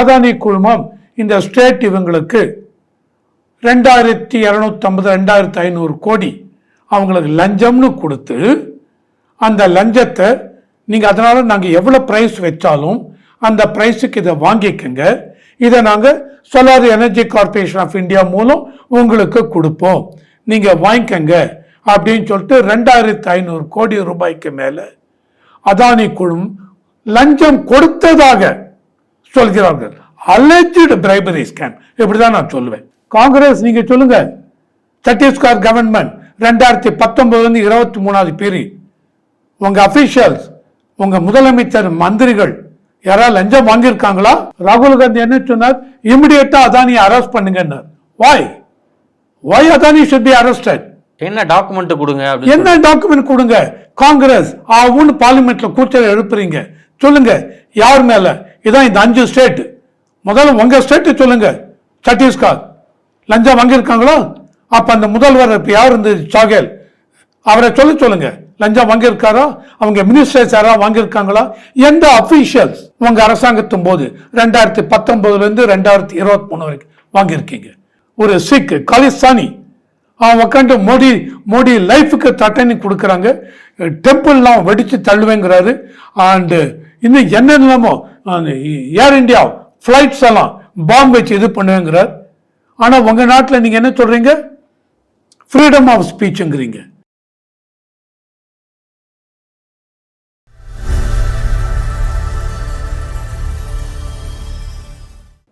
அதானி குழுமம் இந்த ஸ்டேட் இவங்களுக்கு ரெண்டாயிரத்தி இரநூத்தம்பது ரெண்டாயிரத்தி ஐநூறு கோடி அவங்களுக்கு லஞ்சம்னு கொடுத்து அந்த லஞ்சத்தை நீங்கள் அதனால் நாங்கள் எவ்வளோ ப்ரைஸ் வச்சாலும் அந்த ப்ரைஸுக்கு இதை வாங்கிக்கோங்க. இதை நாங்கள் solar energy corporation of India மூலம் உங்களுக்கு கொடுப்போம். நீங்கள் வாங்கிக்கங்க அப்படின்னு சொல்லிட்டு ரெண்டாயிரத்தி ஐநூறு கோடி ரூபாய்க்கு மேலே அதானி குழும் லஞ்சம் கொடுத்ததாக சொல்கிறார்கள். அலெஜ்டு பிரைபரி ஸ்கேம் இப்படிதான் நான் சொல்லுவேன். காங்கிரஸ் நீங்க சொல்லுங்க. சத்தீஸ்கர் கவர்மெண்ட் ரெண்டாயிரத்தி பத்தொன்பதுல இருபத்தி மூணாவது பீரியட் உங்க அபிஷியல்ஸ் உங்க முதலமைச்சர் மந்திரிகள் யாராவது லஞ்சம் வாங்கியிருக்காங்களா? ராகுல் காந்தி என்ன சொன்னார்? இமிடியேட்டா அதானியை arrest பண்ணுங்கன்னார். Why why Adani should be arrested என்ன டாக்குமெண்ட் கொடுங்க என்ன டாக்குமெண்ட் கொடுங்க? காங்கிரஸ் ஆவுன்னு பார்லிமெண்ட்ல கூச்சல் எழுப்புறீங்க. சொல்லுங்க யார் மேல? இதான் இந்த அஞ்சு ஸ்டேட் முதல்ல உங்கள் ஸ்டேட்டு சொல்லுங்கள் சத்தீஸ்கர். லஞ்சம் வாங்கியிருக்காங்களோ? அப்போ அந்த முதல்வர் இப்போ யார் இருந்தது சாகேல். அவரை சொல்ல சொல்லுங்கள் லஞ்சம் வாங்கியிருக்காரா? அவங்க மினிஸ்டர்ஸ் யாராவது வாங்கியிருக்காங்களா? எந்த அஃபீஷியல்ஸ் உங்கள் அரசாங்கத்தும் போது ரெண்டாயிரத்தி பத்தொம்போதுலேருந்து ரெண்டாயிரத்தி இருபத்தி மூணு வரைக்கும் வாங்கியிருக்கீங்க? ஒரு சிக் காலிஸ்தானி அவன் உட்காந்து மோடி மோடி லைஃபுக்கு தட்டணி கொடுக்குறாங்க. டெம்பிள்லாம் வெடித்து தள்ளுவேங்கிறாரு. அண்டு இன்னும் என்னென்னமோ ஏர் இந்தியா ஃப்ளைட்ஸ் எல்லாம் பாம்பு வச்சு இது பண்ணுவேங்கிறார் ஆனால் உங்கள் நாட்டில் நீங்கள் என்ன சொல்கிறீங்க ஃப்ரீடம் ஆஃப் ஸ்பீச்சுங்கிறீங்க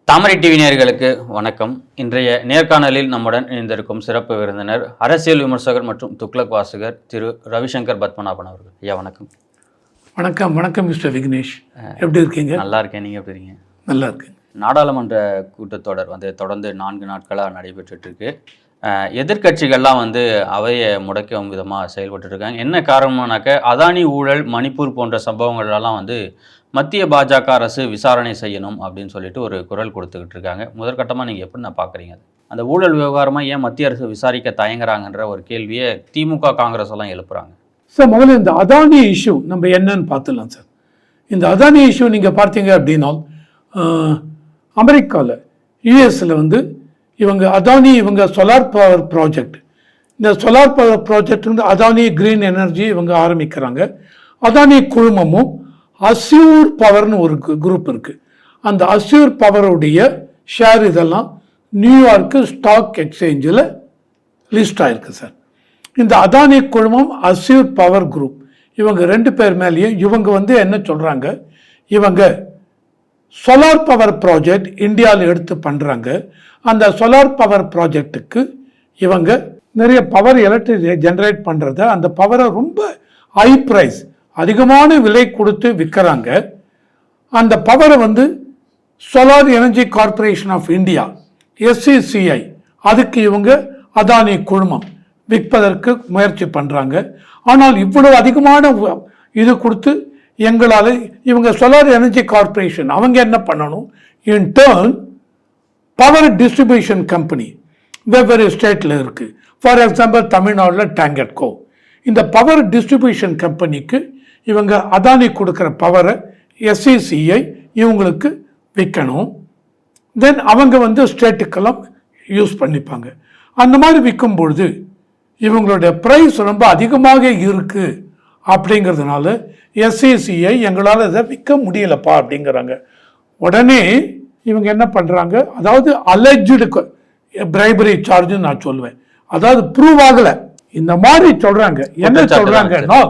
தாமரை டிவி நேர்களுக்கு வணக்கம். இன்றைய நேர்காணலில் நம்முடன் இணைந்திருக்கும் சிறப்பு விருந்தினர் அரசியல் விமர்சகர் மற்றும் துக்ளக் வாசகர் திரு ரவிசங்கர் பத்மநாபன் அவர்கள். ஐயா வணக்கம். வணக்கம் வணக்கம் மிஸ்டர் விக்னேஷ். எப்படி இருக்கீங்க? நல்லா இருக்கேன். நீங்க எப்படி இருக்கீங்க? நல்லா இருக்கேன். நாடாளுமன்ற கூட்டத்தொடர் வந்து தொடர்ந்து நான்கு நாட்களாக நடைபெற்றுட்டு இருக்கு அஹ், எதிர்க்கட்சிகள்லாம் வந்து அவையை முடக்கும் விதமாக செயல்பட்டு இருக்காங்க என்ன காரணம்னாக்க அதானி ஊழல் மணிப்பூர் போன்ற சம்பவங்கள்லாம் வந்து மத்திய பாஜக அரசு விசாரணை செய்யணும் அப்படின்னு சொல்லிட்டு ஒரு குரல் கொடுத்துக்கிட்டு இருக்காங்க முதற்கட்டமாக நீங்கள் எப்படி நான் பார்க்குறீங்க அந்த ஊழல் விவகாரமாக ஏன் மத்திய அரசு விசாரிக்க தயங்குறாங்கன்ற ஒரு கேள்வியை திமுக காங்கிரஸ் எல்லாம் எழுப்புறாங்க. சார் முதல்ல இந்த அதானி இஷ்யூ நம்ம என்னன்னு பார்த்துடலாம் சார் இந்த அதானி இஷ்யூ நீங்கள் பார்த்தீங்க அப்படின்னா அமெரிக்காவில் யுஎஸில் வந்து இவங்க அதானி இவங்க சோலார் பவர் ப்ராஜெக்ட் இந்த சோலார் பவர் ப்ராஜெக்ட் வந்து அதானி கிரீன் எனர்ஜி இவங்க ஆரம்பிக்கிறாங்க. அதானி குழுமமும் அஸ்யூர் பவர்னு ஒரு குரூப் இருக்குது அந்த அஸ்யூர் பவருடைய ஷேர் இதெல்லாம் நியூயார்க்கு ஸ்டாக் எக்ஸ்சேஞ்சில் லிஸ்ட் ஆயிருக்கு சார் இந்த அதானி குழுமம் அஸ்யூர் பவர் குரூப் இவங்க ரெண்டு பேர் மேலேயும் இவங்க வந்து என்ன சொல்கிறாங்க இவங்க சோலார் பவர் ப்ராஜெக்ட் இந்தியாவில் எடுத்து பண்ணுறாங்க அந்த சோலார் பவர் ப்ராஜெக்ட்டுக்கு இவங்க நிறைய பவர் எலக்ட்ரிசிட்டி ஜென்ரேட் பண்ணுறத அந்த பவரை ரொம்ப ஹை ப்ரைஸ் அதிகமான விலை கொடுத்து விற்கிறாங்க அந்த பவரை வந்து solar energy corporation of India SCCI அதுக்கு இவங்க அதானி குழுமம். விற்பதற்கு முயற்சி பண்ணுறாங்க ஆனால் இவ்வளவு அதிகமான இது கொடுத்து எங்களால் இவங்க சோலார் எனர்ஜி கார்ப்பரேஷன் அவங்க என்ன பண்ணணும்? In turn power distribution company வெவ்வேறு ஸ்டேட்டில் இருக்குது ஃபார் எக்ஸாம்பிள் தமிழ்நாட்டில் டேங்கட்கோ இந்த பவர் டிஸ்ட்ரிபியூஷன் கம்பெனிக்கு இவங்க அதானி கொடுக்குற பவரை எஸ்சிசிஐ இவங்களுக்கு விற்கணும் தென் அவங்க வந்து ஸ்டேட்டுக்கெல்லாம் யூஸ் பண்ணிப்பாங்க. அந்த மாதிரி விற்கும் பொழுது இவங்களுடைய ப்ரைஸ் ரொம்ப அதிகமாக இருக்கு அப்படிங்கிறதுனால எஸ்சிசிஐ எங்களால் இதை விற்க முடியலப்பா அப்படிங்கிறாங்க. உடனே இவங்க என்ன பண்ணுறாங்க அதாவது அலெஜ்டு பிரைபரி சார்ஜ்னு நான் சொல்லுவேன். அதாவது ப்ரூவ் ஆகல. இந்த மாதிரி சொல்றாங்க. என்ன சொல்றாங்கன்னா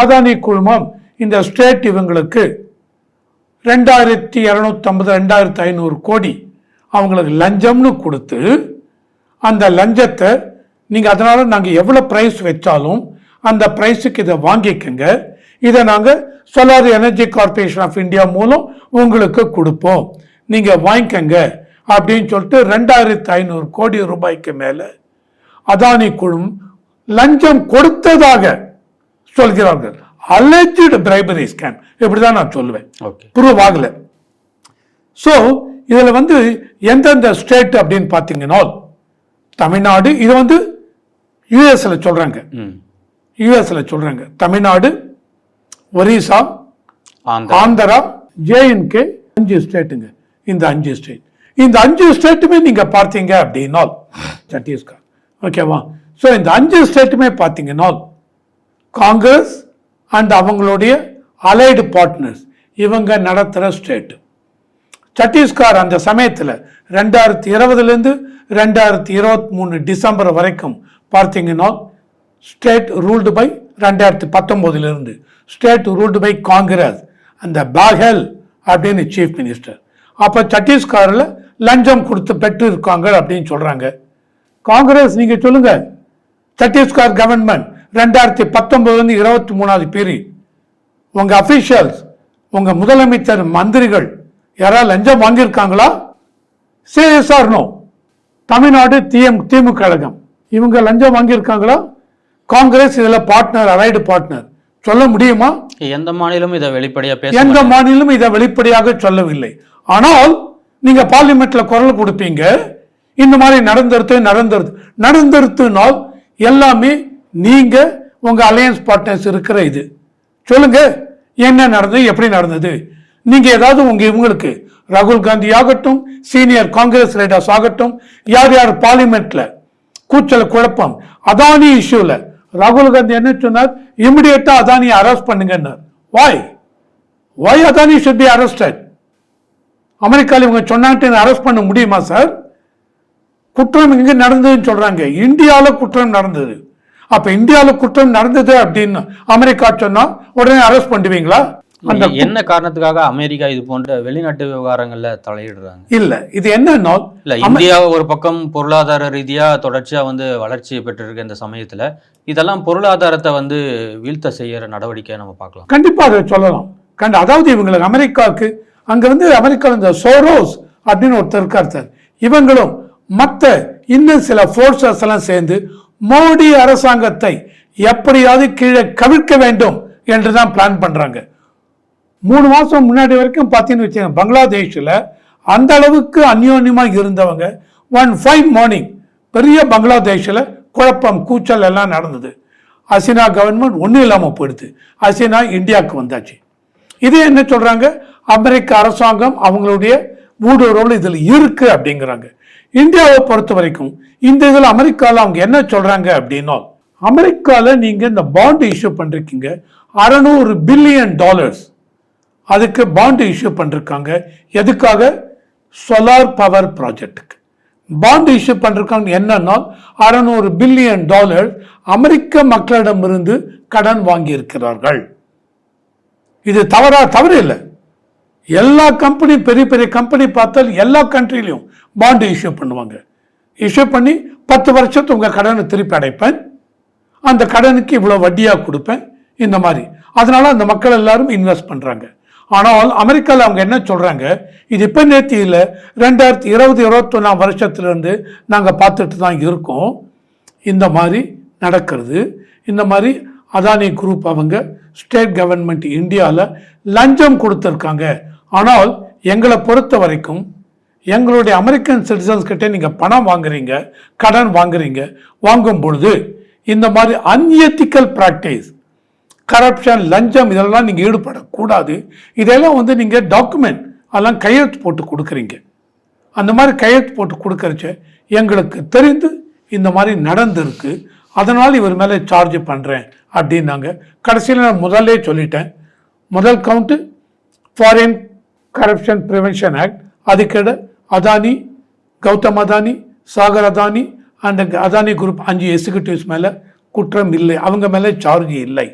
அதானி குழுமம் இந்த ஸ்டேட் இவங்களுக்கு ரெண்டாயிரத்தி இரநூத்தம்பது ரெண்டாயிரத்தி ஐநூறு கோடி அவங்களுக்கு லஞ்சம்னு கொடுத்து அந்த லஞ்சத்தை நீங்கள் அதனால நாங்கள் எவ்வளோ ப்ரைஸ் வச்சாலும் அந்த ப்ரைஸுக்கு இதை வாங்கிக்கோங்க. இதை நாங்கள் solar energy corporation of India மூலம் உங்களுக்கு கொடுப்போம். நீங்கள் வாங்கிக்கங்க. அப்படின்னு சொல்லிட்டு ரெண்டாயிரத்தி ஐநூறு கோடி ரூபாய்க்கு மேலே அதானி குழுமம் லஞ்சம் கொடுத்ததாக சொல்கிறார்கள். அலெஜ்டு பிரைபரி ஸ்கேம் இப்படிதான் நான் சொல்லுவேன். ஓகே ப்ரூவ் ஆகல ஸோ இதில் வந்து எந்தெந்த ஸ்டேட் அப்படின்னு பார்த்தீங்கன்னா தமிழ்நாடு இது வந்து யூஎஸ்ல சொல்றாங்க. யூஎஸ்ல சொல்றாங்க. தமிழ்நாடு ஒரிசா ஆந்திரா. ஜேஎன்கே அஞ்சு ஸ்டேட்டுங்க. இந்த அஞ்சு ஸ்டேட். இந்த அஞ்சு ஸ்டேட்டுமே நீங்க பார்த்தீங்க அப்படின்னா சத்தீஸ்கர். ஓகேவா? ஸோ இந்த அஞ்சு ஸ்டேட்டுமே பார்த்தீங்கன்னா காங்கிரஸ் அண்ட் அவங்களுடைய அலைடு பார்ட்னர்ஸ் இவங்க நடத்துகிற ஸ்டேட் சத்தீஸ்கர் அந்த சமயத்தில் ரெண்டாயிரத்தி இருபதுலேருந்து ரெண்டாயிரத்தி இருபத்தி மூணு டிசம்பர் வரைக்கும் பார்த்தீங்கன்னா ஸ்டேட் ரூல்டு பை ரெண்டாயிரத்தி பத்தொம்போதுலேருந்து. ஸ்டேட் ரூல்டு பை காங்கிரஸ் அந்த பாகல் அப்படின்னு சீஃப் மினிஸ்டர் அப்போ சத்தீஸ்கரில் லஞ்சம் கொடுத்து பெற்று இருக்காங்க அப்படின்னு சொல்கிறாங்க காங்கிரஸ் நீங்கள் சொல்லுங்கள் சத்தீஸ்கர் கவர்மெண்ட் ரெண்டாயிரத்தி பத்தொம்போதுலேருந்து இருபத்தி மூணாவது பீரியட் உங்கள் அஃபீஷியல்ஸ் உங்கள் முதலமைச்சர் மந்திரிகள் யாராவது லஞ்சம் வாங்கியிருக்காங்களா? சீரியஸாக இருக்கணும் தமிழ்நாடு திஎம் திமுக கழகம். இவங்க லஞ்சம் வாங்கியிருக்காங்களா? காங்கிரஸ் இதுல பார்ட்னர் அலைடு பார்ட்னர் சொல்ல முடியுமா? எந்த மாநிலமும் இதை வெளிப்படையா பேச எந்த மாநிலமும் இதை வெளிப்படையாக சொல்லவில்லை. ஆனால் நீங்க பார்லிமெண்ட்ல குரல் கொடுப்பீங்க. இந்த மாதிரி நடந்துருத்து நடந்துருது நடந்துருத்துனால் எல்லாமே நீங்க உங்க அலையன்ஸ் பார்ட்னர்ஸ் இருக்கிற இது. சொல்லுங்க என்ன நடந்தது எப்படி நடந்தது? நீங்க ஏதாவது உங்க இவங்களுக்கு ராகுல் காந்தி ஆகட்டும் சீனியர் காங்கிரஸ் லீடர்ஸ் ஆகட்டும் யார் யார் பார்லிமெண்ட்ல கூச்சல் குழப்பம். அதானி இஷ்யூல. ராகுல் காந்தி என்ன சொன்னார்? இமிடியேட்டா அதானியை arrest பண்ணுங்கன்னார். Why why Adani should be arrested அமெரிக்காவில் இவங்க சொன்னாங்கன்னு அரெஸ்ட் பண்ண முடியுமா சார் குற்றம் இங்கே நடந்ததுன்னு சொல்றாங்க. இந்தியாவில் குற்றம் நடந்தது. அப்போ இந்தியாவில் குற்றம் நடந்தது அப்படின்னு அமெரிக்கா சொன்னால் உடனே அரெஸ்ட் பண்ணுவீங்களா? அந்த என்ன காரணத்துக்காக அமெரிக்கா இது போன்ற வெளிநாட்டு விவகாரங்கள்ல தலையிடுறாங்க? இல்ல இது என்னன்னா இல்ல இந்தியா ஒரு பக்கம் பொருளாதார ரீதியா தொடர்ச்சியா வந்து வளர்ச்சியை பெற்றிருக்க இந்த சமயத்துல இதெல்லாம் பொருளாதாரத்தை வந்து வீழ்த்த செய்யற நடவடிக்கை நம்ம பார்க்கலாம். கண்டிப்பா அதை சொல்லலாம். கண்டு அதாவது இவங்களுக்கு அமெரிக்காவுக்கு அங்க வந்து அமெரிக்காவில் இந்த சோரோஸ் அப்படின்னு ஒருத்தர் இருக்கார் சார். இவங்களும் மற்ற இன்னும் சில ஃபோர்ஸஸ் எல்லாம் சேர்ந்து மோடி அரசாங்கத்தை எப்படியாவது கீழே கவிழ்க்க வேண்டும் என்று தான் பிளான் பண்றாங்க. மூணு மாதம் முன்னாடி வரைக்கும் பார்த்தீங்கன்னு வச்சுக்கோங்க பங்களாதேஷில் அந்த அளவுக்கு அந்யோன்யமாக இருந்தவங்க. ஒன் ஃபைவ் மார்னிங் பெரிய பங்களாதேஷில் குழப்பம் கூச்சல் எல்லாம் நடந்தது. ஹசீனா கவர்மெண்ட் ஒன்றும் இல்லாமல் போயிடுது. ஹசீனா இந்தியாவுக்கு வந்தாச்சு. இது என்ன சொல்கிறாங்க அமெரிக்க அரசாங்கம் அவங்களுடைய ஊடுருவல் இதில் இருக்குது அப்படிங்கிறாங்க. இந்தியாவை பொறுத்த வரைக்கும் இந்த இதில் அமெரிக்காவில் அவங்க என்ன சொல்கிறாங்க அப்படின்னா அமெரிக்காவில் நீங்கள் இந்த பாண்டு இஷ்யூ பண்ணிருக்கீங்க அறநூறு பில்லியன் டாலர்ஸ் அதுக்கு பாண்டு இஷ்யூ பண்ணிருக்காங்க. எதுக்காக? சோலார் பவர் ப்ராஜெக்ட்டுக்கு பாண்டு இஷ்யூ பண்ணிருக்காங்க. என்னன்னா அறநூறு பில்லியன் டாலர் அமெரிக்க மக்களிடமிருந்து கடன் வாங்கியிருக்கிறார்கள். இது தவறா? தவறு இல்லை. எல்லா கம்பெனி பெரிய பெரிய கம்பெனி பார்த்தால் எல்லா கண்ட்ரிலையும் பாண்டு இஷ்யூ பண்ணுவாங்க. இஷ்யூ பண்ணி பத்து வருஷத்து உங்கள் கடனை திருப்பி அடைப்பேன். அந்த கடனுக்கு இவ்வளோ வட்டியாக கொடுப்பேன். இந்த மாதிரி. அதனால அந்த மக்கள் எல்லாரும் இன்வெஸ்ட் பண்ணுறாங்க ஆனால் அமெரிக்காவில் அவங்க என்ன சொல்கிறாங்க இது இப்போ நேற்று இல்லை ரெண்டாயிரத்தி இருபது இருபத்தொன்னாம் வருஷத்துலேருந்து நாங்கள் பார்த்துட்டு தான் இருக்கோம். இந்த மாதிரி நடக்கிறது. இந்த மாதிரி அதானி குரூப் அவங்க ஸ்டேட் கவர்மெண்ட் இந்தியாவில் லஞ்சம் கொடுத்துருக்காங்க. ஆனால் எங்களை பொறுத்த வரைக்கும் எங்களுடைய அமெரிக்கன் சிட்டிசன்ஸ் கிட்ட நீங்கள் பணம் வாங்குறீங்க கடன் வாங்குறீங்க வாங்கும் பொழுது இந்த மாதிரி அன்எத்திக்கல் ப்ராக்டிஸ் கரப்ஷன் லஞ்சம் இதெல்லாம் நீங்கள் ஈடுபடக்கூடாது. இதெல்லாம் வந்து நீங்கள் டாக்குமெண்ட் அதெல்லாம் கையெழுத்து போட்டு கொடுக்குறீங்க. அந்த மாதிரி கையெழுத்து போட்டு கொடுக்குறச்ச எங்களுக்கு தெரிந்து இந்த மாதிரி நடந்திருக்கு. அதனால் இவர் மேலே சார்ஜ் பண்ணுறேன் அப்படின்னாங்க. கடைசியில் நான் முதல்லே சொல்லிட்டேன். முதல் count foreign corruption prevention act அதுக்கிட Adani Gautam Adani Sagar Adani and Adani group அஞ்சு எக்ஸிக்யூட்டிவ்ஸ் மேலே குற்றம் இல்லை. அவங்க மேலே சார்ஜ் இல்லை.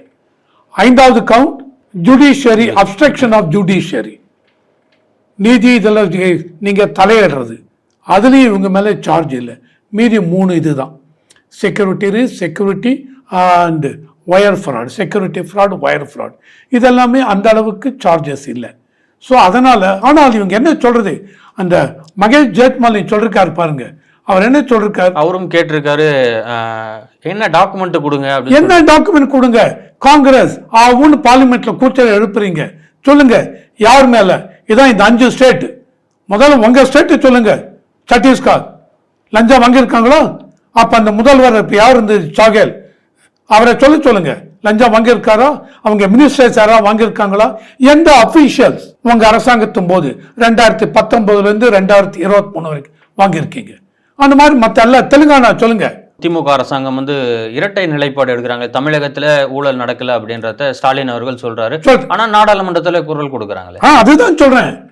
ஐந்தாவது count judiciary obstruction of judiciary நீதி இதெல்லாம் நீங்கள் தலையிடுறது. அதுலேயும் இவங்க மேலே சார்ஜ் இல்லை. மீதி மூணு இதுதான். Security risk security and wire fraud security fraud wire fraud இதெல்லாமே அந்த அளவுக்கு சார்ஜஸ் இல்லை. ஸோ அதனால் ஆனால் இவங்க என்ன சொல்கிறது அந்த மகேஷ் ஜேட்மாலி சொல்லிருக்காரு பாருங்கள் அவர் என்ன சொல்லிருக்காரு? அவரும் கேட்டிருக்காரு என்ன டாக்குமெண்ட் கொடுங்க? என்ன டாக்குமெண்ட் கொடுங்க? காங்கிரஸ் ஆவுன்னு பார்லிமெண்ட்ல கூச்சல் எழுப்புறீங்க. சொல்லுங்க யார் மேல? இதான் இந்த அஞ்சு ஸ்டேட் முதல்ல உங்க ஸ்டேட் சொல்லுங்க. சத்தீஸ்கர் லஞ்சம் வாங்கியிருக்காங்களோ? அப்ப அந்த முதல்வர் இப்ப யார் இருந்தது சாகேல்? அவரை சொல்ல சொல்லுங்க. லஞ்சம் வாங்கியிருக்காரா? அவங்க மினிஸ்டர்ஸ் யாராவது வாங்கியிருக்காங்களா? எந்த அபிஷியல்ஸ் உங்க அரசாங்கத்தும் போது? ரெண்டாயிரத்தி பத்தொன்பதுல இருந்து ரெண்டாயிரத்தி இருபத்தி மூணு வரைக்கும் வாங்கியிருக்கீங்க. அந்த மாதிரி மற்ற எல்லாம் தெலுங்கானா சொல்லுங்க. திமுக அரசாங்கம் வந்து இரட்டை நிலைப்பாடு எடுக்கிறாங்க. தமிழகத்துல ஊழல் நடக்கல அப்படின்றத ஸ்டாலின் அவர்கள் சொல்றாரு. சொல். ஆனா நாடாளுமன்றத்துல குரல் கொடுக்குறாங்களே. அதுதான் சொல்றேன்.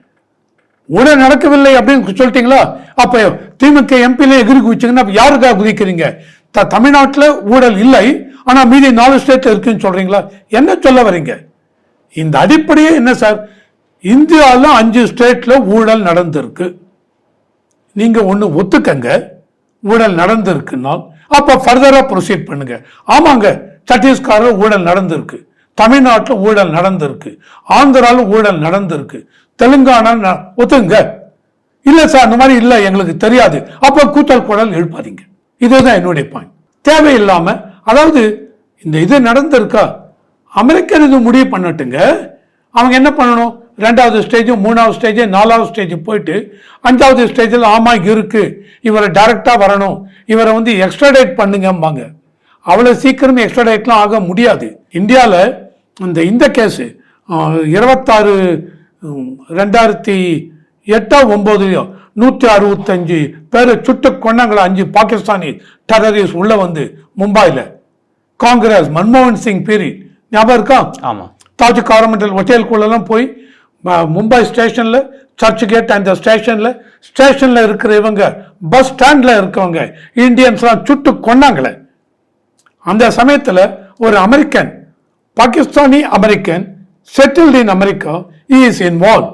ஊழல் நடக்கவில்லை அப்படின்னு சொல்லிட்டீங்களா? அப்ப திமுக எம்பில எகிரி குதிச்சீங்கன்னா யாருக்காக குதிக்கிறீங்க? த- தமிழ்நாட்டுல ஊழல் இல்லை. ஆனா மீதி நாலு ஸ்டேட்ல இருக்குன்னு சொல்றீங்களா? என்ன சொல்ல வரீங்க? இந்த அடிப்படையே என்ன சார்? இந்தியாவில் அஞ்சு ஸ்டேட்ல ஊழல் நடந்திருக்கு. நீங்க ஒண்ணு ஒத்துக்கங்க. ஊழல் நடந்திருக்குன்னா அப்ப ஃபர்தரா ப்ரொசீட் பண்ணுங்க. ஆமாங்க சத்தீஸ்கர்ல ஊழல் நடந்திருக்கு. தமிழ்நாட்டில் ஊழல் நடந்திருக்கு. ஆந்திரால ஊழல் நடந்திருக்கு. தெலுங்கானா ந- ஒத்துங்க. இல்ல சார் அந்த மாதிரி இல்ல எங்களுக்கு தெரியாது. அப்ப கூச்சல் குழல் எழுப்பாதீங்க. இதுதான் என்னுடைய பாயிண்ட் தேவையில்லாம அதாவது இந்த இது நடந்திருக்கா? அமெரிக்கன் இது முடிவு பண்ணட்டுங்க. அவங்க என்ன பண்ணணும்? ரெண்டாவது ஸ்டேஜ் மூணாவது ஸ்டேஜ் நாலாவது ஸ்டேஜ் போயிட்டு அஞ்சாவது ஸ்டேஜில் ஆமா இருக்கு. இவரை டைரக்டா வரணும். இவரை வந்து எக்ஸ்ட்ராடேட் பண்ணுங்கம்பாங்க. அவ்வளவு சீக்கிரம் எக்ஸ்ட்ராடேட்லாம் ஆக முடியாது. இந்தியாவில் இந்த இந்த கேஸு இருபத்தாறு ரெண்டாயிரத்தி எட்டா ஒன்பதுலயோ நூற்றி அறுபத்தஞ்சு பேர் சுட்டு கொண்டாங்கள அஞ்சு பாகிஸ்தானி டெரரிஸ்ட் உள்ள வந்து மும்பையில் காங்கிரஸ் மன்மோகன் சிங் பீரியட் ஞாபகம் இருக்கா? ஆமா. தாஜ் காரமெண்டல் ஹோட்டலுக்குள்ளெல்லாம் போய் மும்பை ஸ்டேஷனில் சர்ச் கேட் அந்த ஸ்டேஷனில் ஸ்டேஷனில் இருக்கிற இவங்க பஸ் ஸ்டாண்டில் இருக்கவங்க இந்தியன்ஸ்லாம் சுட்டு கொண்டாங்களே அந்த சமயத்தில் ஒரு American Pakistani American settled in America is involve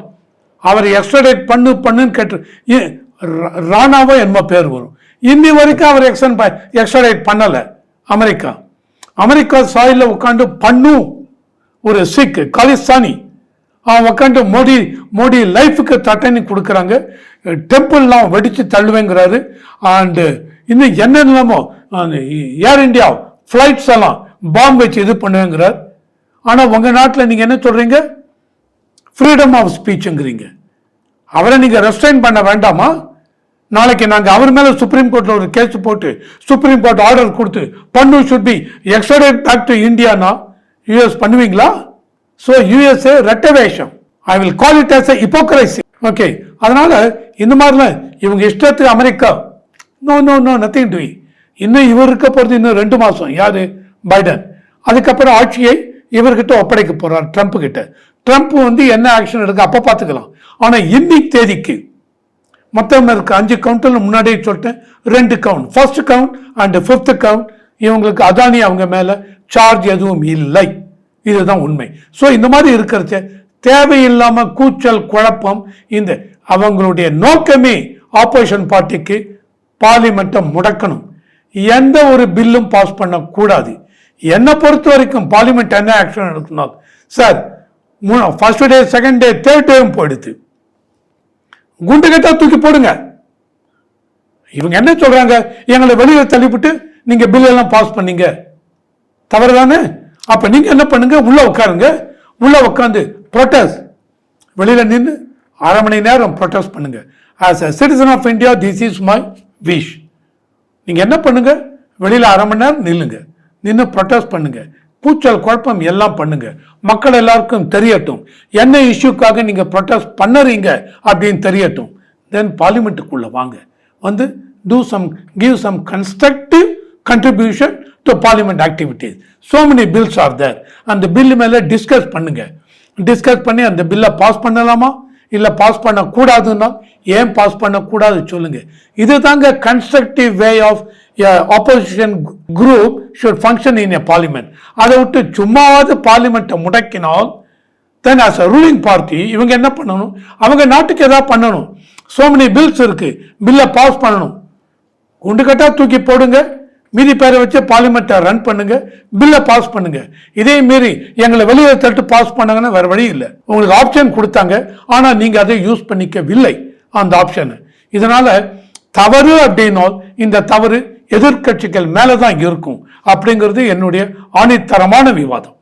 our extradite பண்ணு பண்ணுன்னு கேட்டு ரா- ராணாவோ என்னமோ பேர் வரும். இன்னி வரைக்கும் அவர் எக்ஸன் எக்ஸ்ட்ரடேட் பண்ணலை அமெரிக்கா. அமெரிக்கா சாயில் உட்காந்து பண்ணும் ஒரு சிக் காலிஸ்தானி அவன் உட்காந்து மோடி மோடி லைஃபுக்கு தட்டணி கொடுக்குறாங்க. டெம்பிள்லாம் வெடித்து தள்ளுவேங்கிறாரு. அண்டு இன்னும் என்னென்னமோ ஏர் இந்தியா ஃப்ளைட்ஸ் எல்லாம் பாம்பு வச்சு இது பண்ணுவேங்கிறார். ஆனால் உங்கள் நாட்டில் நீங்கள் என்ன சொல்கிறீங்க ஃப்ரீடம் ஆஃப் ஸ்பீச்சுங்கிறீங்க அவரை நீங்கள் ரெஸ்டைன் பண்ண வேண்டாமா? நாளைக்கு நாங்கள் அவர் மேலே சுப்ரீம் கோர்ட்டில் ஒரு கேஸ் போட்டு சுப்ரீம் கோர்ட் ஆர்டர் கொடுத்து பண்ணு should be extradite back to Indiana US பண்ணுவீங்களா? So USA ரெட்டவேஷம் I will call it as hypocrisy okay அதனால இந்த மாதிரிலாம் இவங்க இஷ்டத்துக்கு America no no no nothing to இன்னும் இவர் இருக்க போகிறது இன்னும் ரெண்டு மாதம் யாரு? பைடன் அதுக்கப்புறம் ஆட்சியை இவர்கிட்ட ஒப்படைக்க போகிறார் ட்ரம்ப் கிட்ட. ட்ரம்ப் வந்து என்ன ஆக்ஷன் எடுக்க அப்போ பார்த்துக்கலாம். ஆனால் இன்னைக்கு தேதிக்கு மொத்தம் இருக்கு அஞ்சு கவுண்டில் முன்னாடியே சொல்லிட்டேன். ரெண்டு count first count and fifth count இவங்களுக்கு அதானி அவங்க மேலே சார்ஜ் எதுவும் இல்லை. இதுதான் உண்மை. ஸோ இந்த மாதிரி இருக்கிறச்ச தேவையில்லாம கூச்சல் குழப்பம் இந்த அவங்களுடைய நோக்கமே ஆப்போசிஷன் பார்ட்டிக்கு பார்லிமெண்ட்டை முடக்கணும். எந்த ஒரு பில்லும் பாஸ் பண்ணக்கூடாது. என்னை பொறுத்த வரைக்கும் பார்லிமெண்ட் என்ன ஆக்ஷன் எடுக்கணும்? Sir first day second day third டேவும் போயிடுது. குண்டு கட்டா தூக்கி போடுங்க. இவங்க என்ன சொல்றாங்க? எங்களை வெளியில் தள்ளிவிட்டு நீங்க பில் எல்லாம் பாஸ் பண்ணீங்க. தவறு தானே அப்ப நீங்க என்ன பண்ணுங்க? உள்ள உட்காருங்க. உள்ள உட்காந்து ப்ரொட்டஸ்ட் வெளியில நின்று அரை மணி நேரம் ப்ரொட்டஸ்ட் பண்ணுங்க. As a citizen of India this is my wish நீங்க என்ன பண்ணுங்க? வெளியில அரை மணி நேரம் நில்லுங்க. நின்று ப்ரொட்டஸ்ட் பண்ணுங்க. கூச்சல் குழப்பம் எல்லாம் பண்ணுங்க. மக்கள் எல்லாருக்கும் தெரியட்டும். என்ன இஷ்யூக்காக நீங்க ப்ரொட்டஸ்ட் பண்ணுறீங்க அப்படின்னு தெரியட்டும். தென் பார்லிமெண்ட்டுக்குள்ள வாங்க. வந்து do some give some constructive contribution to parliament activities so many bills are there அந்த பில் மேலே டிஸ்கஸ் பண்ணுங்க. டிஸ்கஸ் பண்ணி அந்த பில்லை பாஸ் பண்ணலாமா? இல்லை பாஸ் பண்ணக்கூடாதுன்னா ஏன் பாஸ் பண்ணக்கூடாது சொல்லுங்க. இது தாங்க constructive way of opposition group should function in a parliament அதை விட்டு சும்மாவது பார்லிமெண்ட்டை முடக்கினால் then as a ruling party இவங்க என்ன பண்ணணும்? அவங்க நாட்டுக்கு ஏதாவது பண்ணணும்? So மெனி பில்ஸ் இருக்கு. பில்லை பாஸ் பண்ணணும். குண்டு கட்டா தூக்கி போடுங்க. மீதி பேரை வச்சு பார்லிமெண்ட்டை ரன் பண்ணுங்க பில்லை பாஸ் பண்ணுங்க. இதே மீறி எங்களை வெளியே தட்டு பாஸ் பண்ணாங்கன்னா வேற வழி இல்லை. உங்களுக்கு ஆப்ஷன் கொடுத்தாங்க ஆனால் நீங்கள் அதை யூஸ் பண்ணிக்கவில்லை அந்த ஆப்ஷனை இதனால தவறு அப்படின்னால் இந்த தவறு எதிர்க்கட்சிகள் மேலே தான் இருக்கும் அப்படிங்கிறது என்னுடைய ஆணித்தரமான விவாதம்.